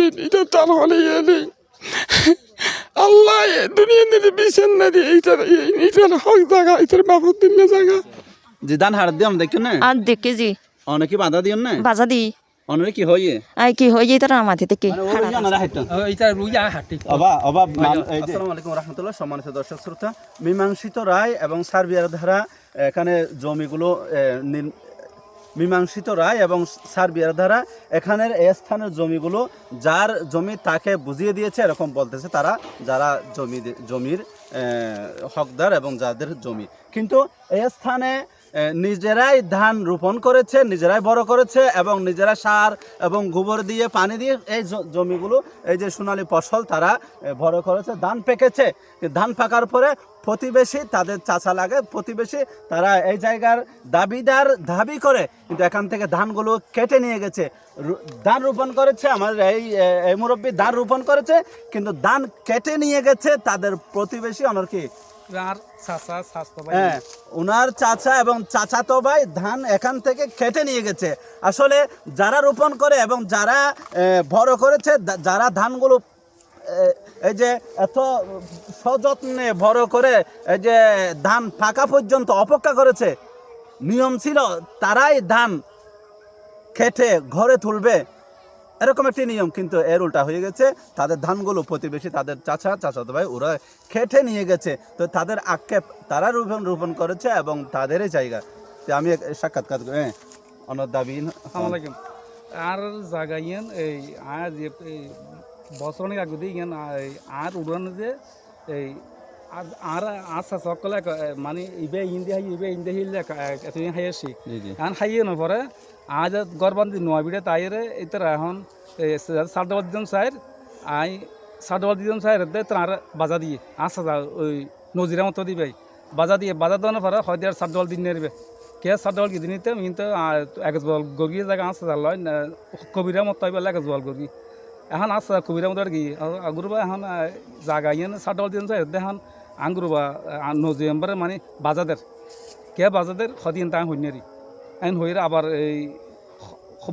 দিবিন এটা তার হলে এলি আল্লাহ এ দুনিয়া নিতে বিচার না দিয়ে এইটার এইটার হক জায়গা এইটার বাবদ দিলে জায়গা। যে ধান হার দিও দেখুন না। আর দেখে জি। অনেকে বাধা দিও না? বাজা দি। অনেকে কি হয়ে আই কি হয়ে যেত আমাদের থেকে এটা রুইয়া হাঁটি। অবা অবা আসসালামু আলাইকুম রহমতুল্লাহ সম্মানিত দর্শক শ্রোতা। মীমাংসিত রায় এবং সার্বিয়ার ধারা এখানে জমিগুলো মীমাংসিত রায় এবং সার্বিয়ার দ্বারা এখানের এই স্থানের জমিগুলো যার জমি তাকে বুঝিয়ে দিয়েছে এরকম বলতেছে তারা যারা জমি জমির হকদার এবং যাদের জমি। কিন্তু এই স্থানে নিজেরাই ধান রোপণ করেছে নিজেরাই বড় করেছে এবং নিজেরা সার এবং গোবর দিয়ে পানি দিয়ে এই জমিগুলো এই যে সোনালী ফসল তারা এ, বড় করেছে ধান পেকেছে। ধান পাকার পরে প্রতিবেশী তাদের চাচা লাগে প্রতিবেশী তারা এই জায়গার দাবিদার দাবি করে কিন্তু এখান থেকে ধানগুলো কেটে নিয়ে গেছে। ধান রোপণ করেছে আমার এই এই মুরব্বী ধান রোপণ করেছে কিন্তু ধান কেটে নিয়ে গেছে তাদের প্রতিবেশী অনর কি? হ্যাঁ ওনার চাচা এবং চাচাতো ভাই ধান এখান থেকে কেটে নিয়ে গেছে। আসলে যারা রোপণ করে এবং যারা বড় করেছে যারা ধানগুলো এই যে এত সযত্নে বড় করে এই যে ধান ফাঁকা পর্যন্ত অপেক্ষা করেছে নিয়ম ছিল তারাই ধান খেটে ঘরে তুলবে। এরকম একটি নিয়ম কিন্তু এর উল্টা হয়ে গেছে। তাদের ধানগুলো প্রতিবেশী তাদের চাচা চাচাতো ভাই ওরা খেটে নিয়ে গেছে। তো তাদের আক্ষেপ তারা রোপণ রোপণ করেছে এবং তাদেরই জায়গা। তো আমি সাক্ষাৎকার করি, হ্যাঁ অনার দাবি আর জাগাইয়েন এই এই বছর অনেক আগে দিয়ে আর উড়ান যে এই আর আশা সকলে মানে ইবে ইন্দি হাই ইবে ইন্দি হিল এতদিন হাই আসি এখন হাইয়ে না পরে আজ গরবান্দি নোয়া বিড়ে তাইরে ইতর এখন সাড়ে দিতাম সাইর আই সাড়ে দিতাম সাইর দে তার বাজা দিয়ে। আসা যা ওই নজিরা মতো দিবে। বাজা দিয়ে বাজা দেওয়ার পরে হয় দিয়ে সাড়ে দিন নেবে কে সাড়ে কি দিন নিতে কিন্তু এক বল গগিয়ে জায়গা আসা যা লয় কবিরা মতো হইবে এক বল গগি। এখন আসা কবিরা মতো আর কি আগুরবা এখন জাগা ইয়ে সাড়ে দিন সাইর দেখান আঙ্গুরবা নজিম্বরে মানে বাজাদের। কে বাজাদের? সদিন তাই হইনারি আইন হইরে আবার এই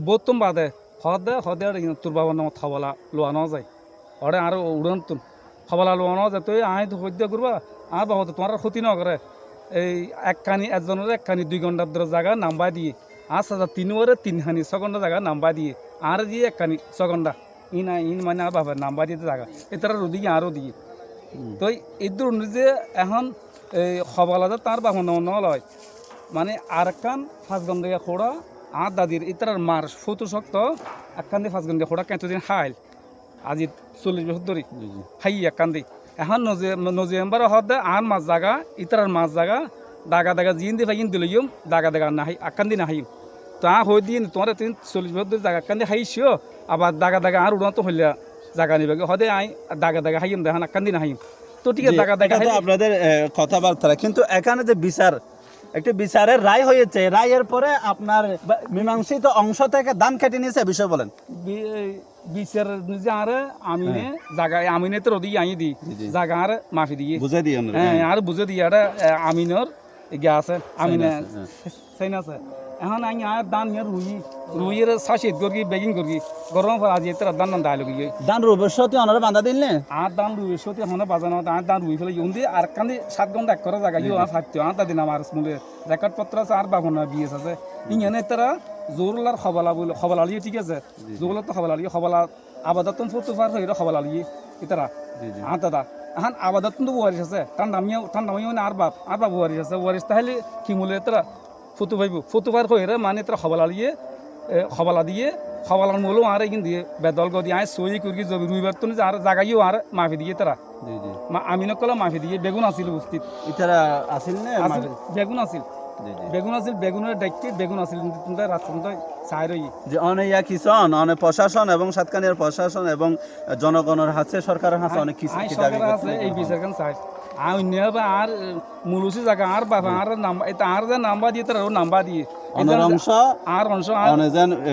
বত্তম বাদে। হদে হদে তোর বাবার নাম থাবলা লোয়ানো যায় ওরে আর উড়ন তুন থাবলা লোয়ানো যায় তুই আই তো হদ্য করবা আর বাবা তো তোমার ক্ষতি ন করে এই একখানি একজনের একখানি, দুই ঘণ্টার ধরে জায়গা নাম্বা দিয়ে। আচ্ছা তিন ওরে তিনখানি ছ ঘণ্টা জায়গা নাম্বা দিয়ে। আর দিয়ে একখানি ঘণ্টা ইন ইন মানে আর বাবা নাম্বা দিয়ে জায়গা এটার রোদিকে আরও দিয়ে তো ইদুর যে এখন এই হবালাদা তার বাবা ন লয় মানে আর একখান ফাঁস গন্ডে খোড়া আর দাদির ইতার মার ফটো শক্ত একখান দিয়ে ফাঁস গন্ডে খোড়া কেঁচদিন হাইল আজি চল্লিশ বছর ধরে হাই একখান দি এখন নজে নজেম্বর হদ আর মাছ জাগা ইতার মাছ জাগা দাগা দাগা জিন দি ফাইন দিলইম দাগা দাগা না হাই একখান দি না হাইম তা হই দিন তোমার তিন চল্লিশ বছর ধরে জাগা একখান দিয়ে হাইছিও আবার দাগা দাগা আর উড়াতো হইলে জাগা নিবে। হদে আই দাগা দাগা হাইম দেখান একখান দি না হাইম। তো ঠিক আছে দাগা দাগা তো আপনাদের কথাবার্তা। কিন্তু এখানে যে বিচার একটি বিচারের রায় হয়েছে রায়ের পরে আপনার মীমাংসিত অংশ থেকে দান কেটে নিয়েছে বিষয় বলেন। বিচার যে আর আমিনে জাগা আমিনে তো রদি আই দি। জাগা আর মাফি দিয়ে। বুঝে দিও হ্যাঁ আর বুঝে দিয়ে আর আমিনর আছে আমিনে সাইন আছে। এখন আই আর দান নিয়ে রুই রুইয়ের শাসিত গর্গি বেগিং গর্গি গরম ফল আজি তোর দান দান দাইলো গিয়ে দান রুবসতি অনারে বান্ধা দিলে আর দান রুই সত্যি হনে বাজানো আর দান রুই ফেলে ইউন দিয়ে আর কান্দি সাত ঘণ্টা এক করে জায়গা ইউ আর ফাত্য আর তাদিন আমার স্মুলে রেকর্ড পত্র আছে আর বাবনা বিএস আছে। ইংনে তারা জোরলার খবলা বলে খবলা লিয়ে ঠিক আছে। জোরলার তো খবলা লিয়ে খবলা আবাদাতন ফুটু ফার হইরা খবলা লিয়ে ইতারা আর দাদা এখন আবাদাতন তো ওয়ারিস আছে দামিও টান দামিও না আর বাপ? আর বাপ ওয়ারিস আছে ওয়ারিস তাহলে কি মূলে তারা ফুটু ভাইব ফুটু ফার হইরা মানে তারা খবলা লিয়ে এ, খবলা দিয়ে খবলার মূলও আর এগিন দিয়ে বেদল গদি আয় সই করি জমি রুইবার তো আর জাগাইও আর মাফি দিয়ে তারা জি জি। মা আমিনক কলা মাফি দিয়ে বেগুন আছিল উপস্থিত। ইতারা আসিল না বেগুন জি বেগুন আছিল বেগুনের ডাইকে বেগুন রই যে অনেক কিষণ অনেক প্রশাসন এবং সাতকানিয়ার প্রশাসন এবং জনগণের হাতে সরকারের হাতে অনেক কিছু এই বিচার কান অন্য বা আর মুলুসি জায়গা আর বাবা আর নাম্বার এটা আর যে নাম্বার দিয়ে তার নাম্বার দিয়ে অনার অংশ আর অংশ আর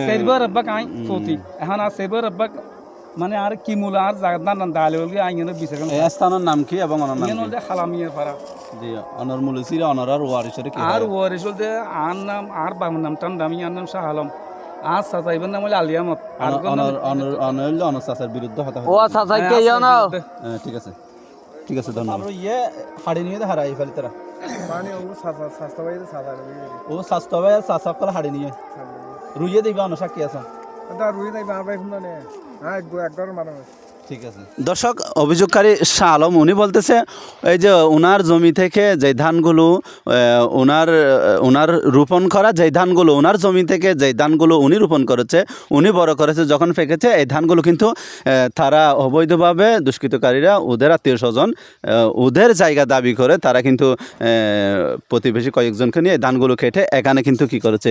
সেরবার রব্বা কাই ফতি এখন আর সেরবার রব্বা মানে আর কি মূল আর জায়গা না দালে বলি বিচার এই স্থানের নাম কি এবং অনার নাম ইয়ে নলে খালামিয়ার পারা জি অনর মুলসির অনর আর ওয়ারিসের কি আর ওয়ারিস বলতে আর নাম আর বাবার নাম টান দামি আর নাম শাহ আলম আজ চাচাইবেন না বলে আলিয়ামত আর অনল অনসাসের বিরুদ্ধে হতা ও কে জানো হ্যাঁ, ঠিক আছে ঠিক আছে ধন্যবাদ। ইয়ে হাড়ি নিয়ে তো হারাই ফেলি তারা। ও স্বাস্থ্য হবে চাষাব করে হাড়ি নিয়ে। রুইয়ে দিবা অনসাক্ষী আছে। ঠিক আছে দর্শক, অভিযোগকারী শাহ আলম, উনি বলতেছে, এই যে ওনার জমি থেকে যে ধানগুলো ওনার ওনার রোপণ করা যে ধানগুলো ওনার জমি থেকে যে ধানগুলো উনি রোপণ করেছে, উনি বড় করেছে, যখন ফেঁকেছে, এই ধানগুলো কিন্তু তারা অবৈধভাবে দুষ্কৃতকারীরা, ওদের আত্মীয় স্বজন ওদের জায়গা দাবি করে তারা কিন্তু প্রতিবেশী কয়েকজনকে নিয়ে ধানগুলো খেটে এখানে কিন্তু কি করেছে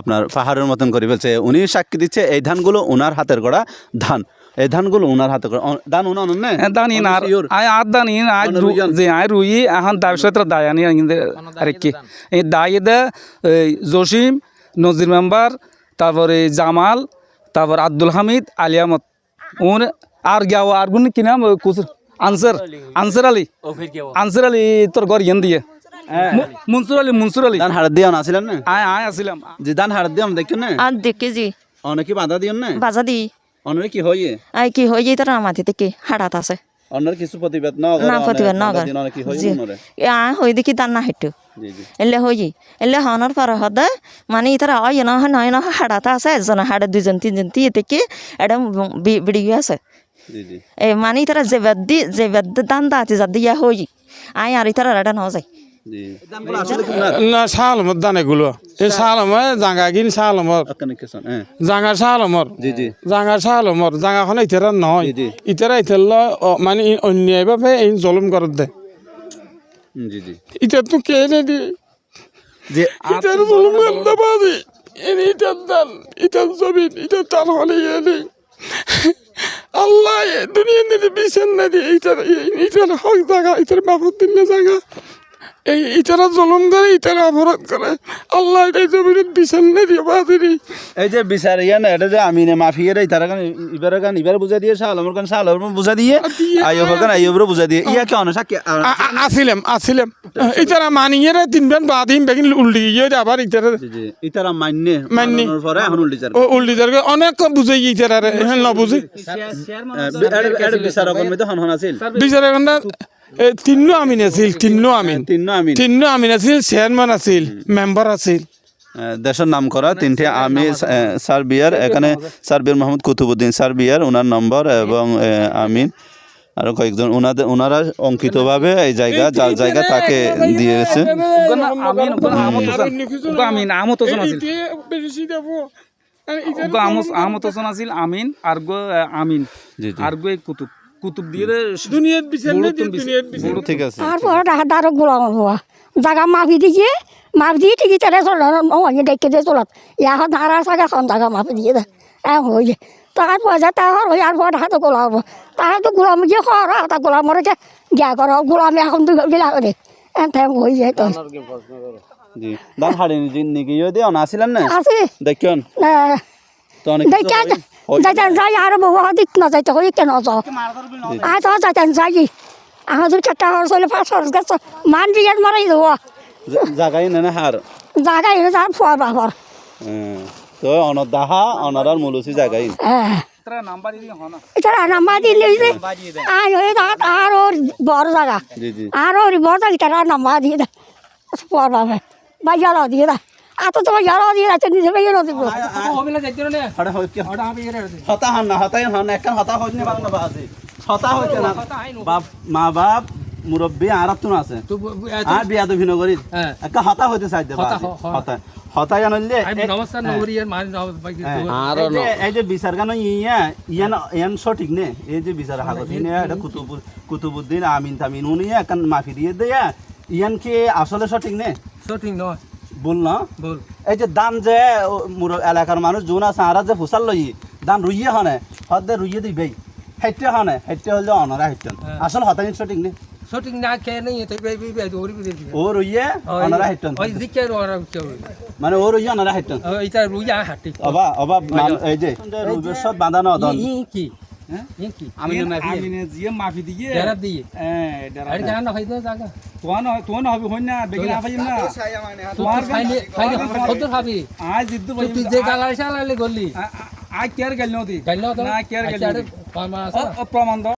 আপনার পাহাড়ের মতন করে ফেলছে। উনি সাক্ষী দিচ্ছে, এই ধানগুলো ওনার হাতের গড়া ধান। এই ধানগুলো ওনার হাতে করে ধান ওনার না? দানি না আয় আর আজ মানে রুইয়ান। যে আয় রুই এখন দাবি সত্র দায়ানি আর কি? এই দায়ী দে এই জসিম নজির মেম্বার তারপরে জামাল তারপর আব্দুল হামিদ আলিয়ামত উন আর গাও আর গুণ কি নাম? কুসুর আনসার আনসার আলী। আনসার আলী তোর ঘর ইয়ান দিয়ে। মু- মনসুর আলী মনসুর আলী। ধান হাড় দিয়ে আছিলেন না? আয় আয় আসিলাম যে ধান হাড় দিয়ে দেখছেন না? আর দেখে জি অনেকে বাধা দিও না? বাজা দি অনেকে কি হয়ে আই কি যেত না মাটি থেকে হাড়াত আছে। অন্যের কিছু প্রতিবাদ না না প্রতিবার না অনেকে হয়ে জি। এ আ হই দেখি দান না হেটু? এলে হই এলে হনার পর হদে মানে ইতারা অয় না নয় না হাড়াত আছে একজন হাড়ে দুজন তিনজন দিয়ে থেকে এটা বিড়ি আছে। এ মানে ইতারা যে বেদি যে বেদ দান দাতি যা দিয়া হই আই আর ইতারা এটা ন যায়। না আলমর দান এগুলো। এই আলমে জাঙ্গা ওখানে কিছু হ্যাঁ। জাঙ্গা জি জাঙ্গা শাহ আলমর জাঙ্গাখন ইতারা নহয়। ইতারা ইতাল মানে ই অন্যায়ভাবে এই জলম করে দে। হুম, জি জি। ইটা তো কে নে দি? যে ইটার জলম করতে পারি। এনে ইটার দান ইটার জমিন ইটার তার হলে এনে আল্লাহ দুনিয়া নিতে বিছেন না দি ইটার ইটার হক জায়গা ইটার বাবদ দিলে জায়গা। এই ইটারা জলম করে ইটারা অপরাধ করে। আল্লাহ এই জমিনের বিছেন না দিয়ে বাদিরি এই যে বিচার ইয়া না এটা যে আমিনে মাফিয়ার এই তারা গান ইবারে গান ইবারে বুঝা দিয়ে শাহ আলমর গান শাহ আলমর বুঝা দিয়ে আইয়ুবের গান আইয়ুবের বুঝা দিয়ে। ইয়া কে অনসাক্ষী আসিলাম আসিলাম। ইতারা মানিয়ে রে তিনবার বাদিম বেগিন উল্টি গিয়ে আবার ইতারা ইতারা মান্যে মান্যে। পরে এখন উল্টি চার। ও উল্টি যার অনেক বুঝাই ইতারা রে হ্যাঁ না বুঝি। এটা বিচার অকন মধ্যে হন হন আছিল বিচারে কন্যা তিন্ন আমিন আছিল তিন্ন আমিন। তিন আমিন। তিন্ন আমিন আছিল চেয়ারম্যান আছিল মেম্বার আছিল। দেশের নাম করা তিনটে আমি আহ, সার্বিয়ার এখানে সার্বিয়ার মোহাম্মদ কুতুবুদ্দিন সার্বিয়ার ওনার নম্বর এবং আমিন। আরও কয়েকজন ওনাদের ওনারা অঙ্কিতভাবে এই জায়গা যার জায়গা তাকে দিয়েছে। আমিন আর গো আমিন জি জি। আর গো কুতুব। কুতুব দিয়ে দুনিয়ার বিচার বড় দুনিয়ার বিচার। বড় ঠিক আছে। তারপর ডাক্তার গোলাম হওয়া। জাগা মাপি দিয়ে মাপ দিয়ে ঠিকই তারা নয় দেখে দিয়ে চলাত। এখন নারা সাগা খন জাগা মাপি দিয়ে দে এম হয়ে তাহার পয়সা তাহার হয়ে আর পর হাতে গোলাম তাহার তো গোলাম গিয়ে হওয়ার হাতে গোলাম মরে গিয়া কর গোলাম এখন তো গেলা করে এম থেম হয়ে যায় তো। জি হাড়ি আসিলেন না? দেখুন তো যাইতেন যাই আর বহু দিক না যাইতে হই কেন যাও আয় তো যাইতেন যাই আমাদের চারটা হর চলে পাঁচ হর গেছ মান দিয়ে মারাই দেবো। জাগাই না না হার জায়গা এনে যার ফুয়ার বাবার। তো অনর দাহা অনারার মুলুসি জাগাই। হ্যাঁ তারা নাম্বার দিলে যে আয় দাঁত আর ওর বড় জায়গা জি জি আর ওর বড় জায়গা তারা নাম্বার দিয়ে দেয় ফুয়ার বাবা বা দিয়ে দেয় আর হাড়ে হতা হন না হতাই হন একখান হতা হইনি বাদ না বাজে হতা হইতে না? বাপ মা বাপ মুরব্বী আর তুন আছে। আর বিয়া তো ভিন্ন করি। একটা হতা হইতে চাই দে হতা। হতাই আনলে এই যে বিচার গান ইয়া ইয়ান ইয়ান সঠিক নে? এই যে বিচার হাগত ইনে এটা কুতুব কুতুবুদ্দিন আমিন তামিন উনি একখান মাফি দিয়ে দেয়া ইয়ান কি আসলে সঠিক নে? সঠিক নয়। বল না? এই যে দান যে মোর এলাকার মানুষ যোন আছে আর যে ফুসাল লই দান রুইয়ে হনে হদে রুইয়ে দিবেই হেটে হনে হেটে হলে অনরা হেটেন আসল হতাই সঠিক নে? সঠিক না খেয়ে নেই এতে বেবি বেবি ওরি বেবি ও রুইয়ে অনরা হেটেন ওই দিকে ওরা উঠতে মানে ও রুইয়ে অনরা হেটেন এইটা রুইয়া হাঁটি। অবা অবা এই যে রুইবের সব বাঁধানো দন কি? মাফি না খাই তো না তোয়া খাবি আজ জিদ্দু ভাই তুই যে গালার গলি। আই কেয়ার গেল না তুই গেল না কেয়ার গেল প্রমাণ দাও।